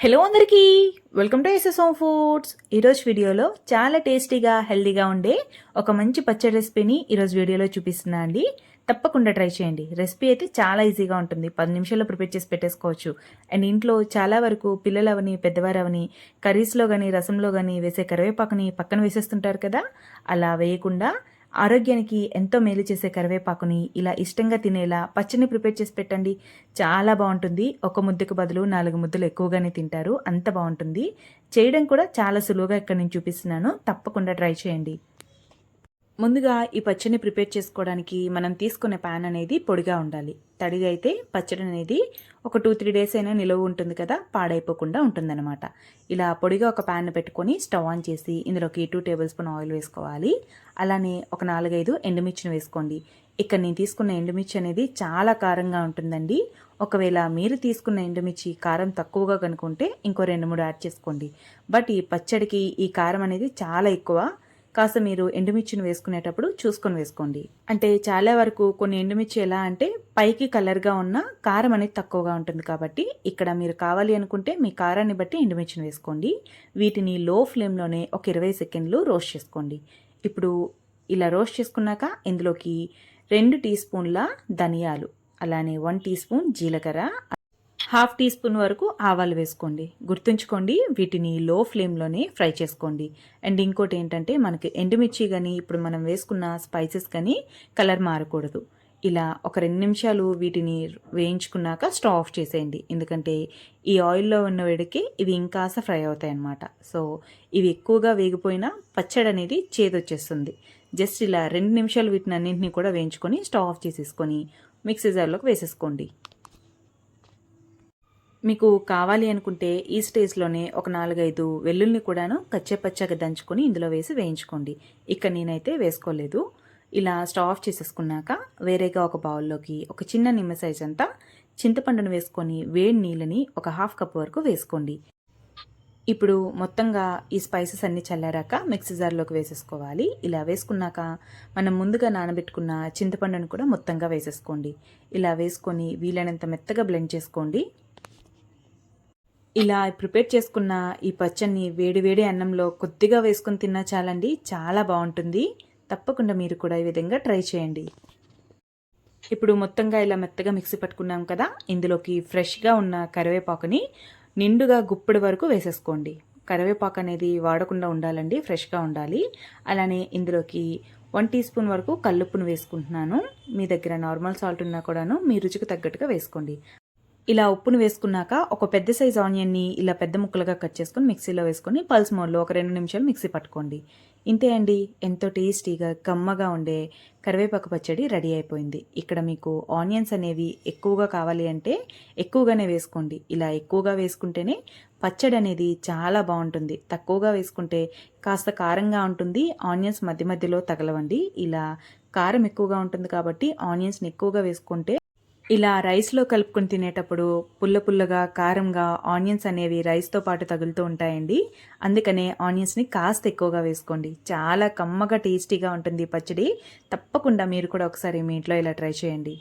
Hello అందరికీ welcome to SS home foods ఈరోజు వీడియోలో చాలా టేస్టీగా హెల్దీగా ఉండే ఒక మంచి పచ్చడి రెసిపీని ఈరోజు వీడియోలో చూపిస్తున్నా అండి. తప్పకుండా ట్రై చేయండి. రెసిపీ అయితే చాలా ఈజీగా ఉంటుంది. పది నిమిషాల్లో ప్రిపేర్ చేసి పెట్టేసుకోవచ్చు. అండ్ ఇంట్లో చాలా వరకు పిల్లలు అవని పెద్దవారు అవని కర్రీస్లో కానీ రసంలో కానీ వేసే కరివేపాకుని పక్కన వేసేస్తుంటారు కదా? అలా వేయకుండా ఆరోగ్యానికి ఎంతో మేలు చేసే కరివేపాకుని ఇలా ఇష్టంగా తినేలా పచ్చని ప్రిపేర్ చేసి పెట్టండి. చాలా బాగుంటుంది. ఒక ముద్దకు బదులు నాలుగు ముద్దలు ఎక్కువగానే తింటారు. అంత బాగుంటుంది. చేయడం కూడా చాలా సులువుగా ఇక్కడ నేను చూపిస్తున్నాను. తప్పకుండా ట్రై చేయండి. ముందుగా ఈ పచ్చడిని ప్రిపేర్ చేసుకోవడానికి మనం తీసుకునే ప్యాన్ అనేది పొడిగా ఉండాలి. తడిగా అయితే పచ్చడి అనేది ఒక టూ త్రీ డేస్ అయినా నిలువ ఉంటుంది కదా పాడైపోకుండా ఉంటుందన్నమాట. ఇలా పొడిగా ఒక ప్యాన్ పెట్టుకొని స్టవ్ ఆన్ చేసి ఇందులోకి టూ టేబుల్ స్పూన్ ఆయిల్ వేసుకోవాలి. అలానే ఒక నాలుగైదు ఎండుమిర్చిని వేసుకోండి. ఇక్కడ నేను తీసుకున్న ఎండుమిర్చి అనేది చాలా కారంగా ఉంటుందండి. ఒకవేళ మీరు తీసుకున్న ఎండుమిర్చి కారం తక్కువగా కనుకుంటే ఇంకో రెండు మూడు యాడ్ చేసుకోండి. బట్ ఈ పచ్చడికి ఈ కారం అనేది చాలా ఎక్కువ కాస్త మీరు ఎండుమిర్చిని వేసుకునేటప్పుడు చూసుకొని వేసుకోండి. అంటే చాలా వరకు కొన్ని ఎండుమిర్చి ఎలా అంటే పైకి కలర్గా ఉన్న కారం అనేది తక్కువగా ఉంటుంది కాబట్టి ఇక్కడ మీరు కావాలి అనుకుంటే మీ కారాన్ని బట్టి ఎండుమిర్చిని వేసుకోండి. వీటిని లో ఫ్లేమ్లోనే ఒక ఇరవై సెకండ్లు రోస్ట్ చేసుకోండి. ఇప్పుడు ఇలా రోస్ట్ చేసుకున్నాక ఇందులోకి రెండు టీ స్పూన్ల ధనియాలు అలానే వన్ టీ స్పూన్ జీలకర్ర హాఫ్ టీ స్పూన్ వరకు ఆవాలు వేసుకోండి. గుర్తుంచుకోండి వీటిని లో ఫ్లేమ్లోనే ఫ్రై చేసుకోండి. అండ్ ఇంకోటి ఏంటంటే మనకి ఎండుమిర్చి కానీ ఇప్పుడు మనం వేసుకున్న స్పైసెస్ కానీ కలర్ మారకూడదు. ఇలా ఒక రెండు నిమిషాలు వీటిని వేయించుకున్నాక స్టవ్ ఆఫ్ చేసేయండి. ఎందుకంటే ఈ ఆయిల్లో ఉన్న వేడికి ఇవి ఇంకాస్త ఫ్రై అవుతాయి అన్నమాట సో ఇవి ఎక్కువగా వేగిపోయినా పచ్చడి అనేది చేదొచ్చేస్తుంది. జస్ట్ ఇలా రెండు నిమిషాలు వీటిని అన్నింటినీ కూడా వేయించుకొని స్టవ్ ఆఫ్ చేసేసుకొని మిక్సీ జార్లోకి వేసేసుకోండి. మీకు కావాలి అనుకుంటే ఈ స్టేజ్లోనే ఒక నాలుగైదు వెల్లుల్ని కూడాను కచ్చేపచ్చగా దంచుకొని ఇందులో వేసి వేయించుకోండి. ఇక్కడ నేనైతే వేసుకోలేదు. ఇలా స్టవ్ ఆఫ్ చేసేసుకున్నాక వేరేగా ఒక బౌల్లోకి ఒక చిన్న నిమ్మ సైజ్ అంతా చింతపండును వేసుకొని వేడి నీళ్ళని ఒక హాఫ్ కప్ వరకు వేసుకోండి. ఇప్పుడు మొత్తంగా ఈ స్పైసెస్ అన్ని చల్లారాక మిక్సీ జార్లోకి వేసేసుకోవాలి. ఇలా వేసుకున్నాక మనం ముందుగా నానబెట్టుకున్న చింతపండును కూడా మొత్తంగా వేసేసుకోండి. ఇలా వేసుకొని వీలైనంత మెత్తగా బ్లెండ్ చేసుకోండి. ఇలా ప్రిపేర్ చేసుకున్న ఈ పచ్చడిని వేడి అన్నంలో కొద్దిగా వేసుకొని తిన్నా చాలండి. చాలా బాగుంటుంది. తప్పకుండా మీరు కూడా ఈ విధంగా ట్రై చేయండి. ఇప్పుడు మొత్తంగా ఇలా మెత్తగా మిక్సీ పట్టుకున్నాం కదా. ఇందులోకి ఫ్రెష్గా ఉన్న కరివేపాకుని నిండుగా గుప్పెడు వరకు వేసేసుకోండి. కరివేపాకు అనేది వాడకుండా ఉండాలండి. ఫ్రెష్గా ఉండాలి. అలానే ఇందులోకి వన్ టీ స్పూన్ వరకు కల్లుప్పును వేసుకుంటున్నాను. మీ దగ్గర నార్మల్ సాల్ట్ ఉన్నా కూడాను మీ రుచికి తగ్గట్టుగా వేసుకోండి. ఇలా ఉప్పును వేసుకున్నాక ఒక పెద్ద సైజ్ ఆనియన్ని ఇలా పెద్ద ముక్కలుగా కట్ చేసుకొని మిక్సీలో వేసుకొని పల్స్ మోడ్లో ఒక రెండు నిమిషాలు మిక్సీ పట్టుకోండి. ఇంతే అండి. ఎంతో టేస్టీగా కమ్మగా ఉండే కరివేపాకు పచ్చడి రెడీ అయిపోయింది. ఇక్కడ మీకు ఆనియన్స్ అనేవి ఎక్కువగా కావాలి అంటే ఎక్కువగానే వేసుకోండి. ఇలా ఎక్కువగా వేసుకుంటేనే పచ్చడి అనేది చాలా బాగుంటుంది. తక్కువగా వేసుకుంటే కాస్త కారంగా ఉంటుంది. ఆనియన్స్ మధ్య మధ్యలో తగలవండి. ఇలా కారం ఎక్కువగా ఉంటుంది కాబట్టి ఆనియన్స్ని ఎక్కువగా వేసుకుంటే ఇలా రైస్లో కలుపుకొని తినేటప్పుడు పుల్ల పుల్లగా కారంగా ఆనియన్స్ అనేవి రైస్తో పాటు తగులుతూ ఉంటాయండి. అందుకనే ఆనియన్స్ని కాస్త ఎక్కువగా వేసుకోండి. చాలా కమ్మగా టేస్టీగా ఉంటుంది పచ్చడి. తప్పకుండా మీరు కూడా ఒకసారి మీ ఇంట్లో ఇలా ట్రై చేయండి.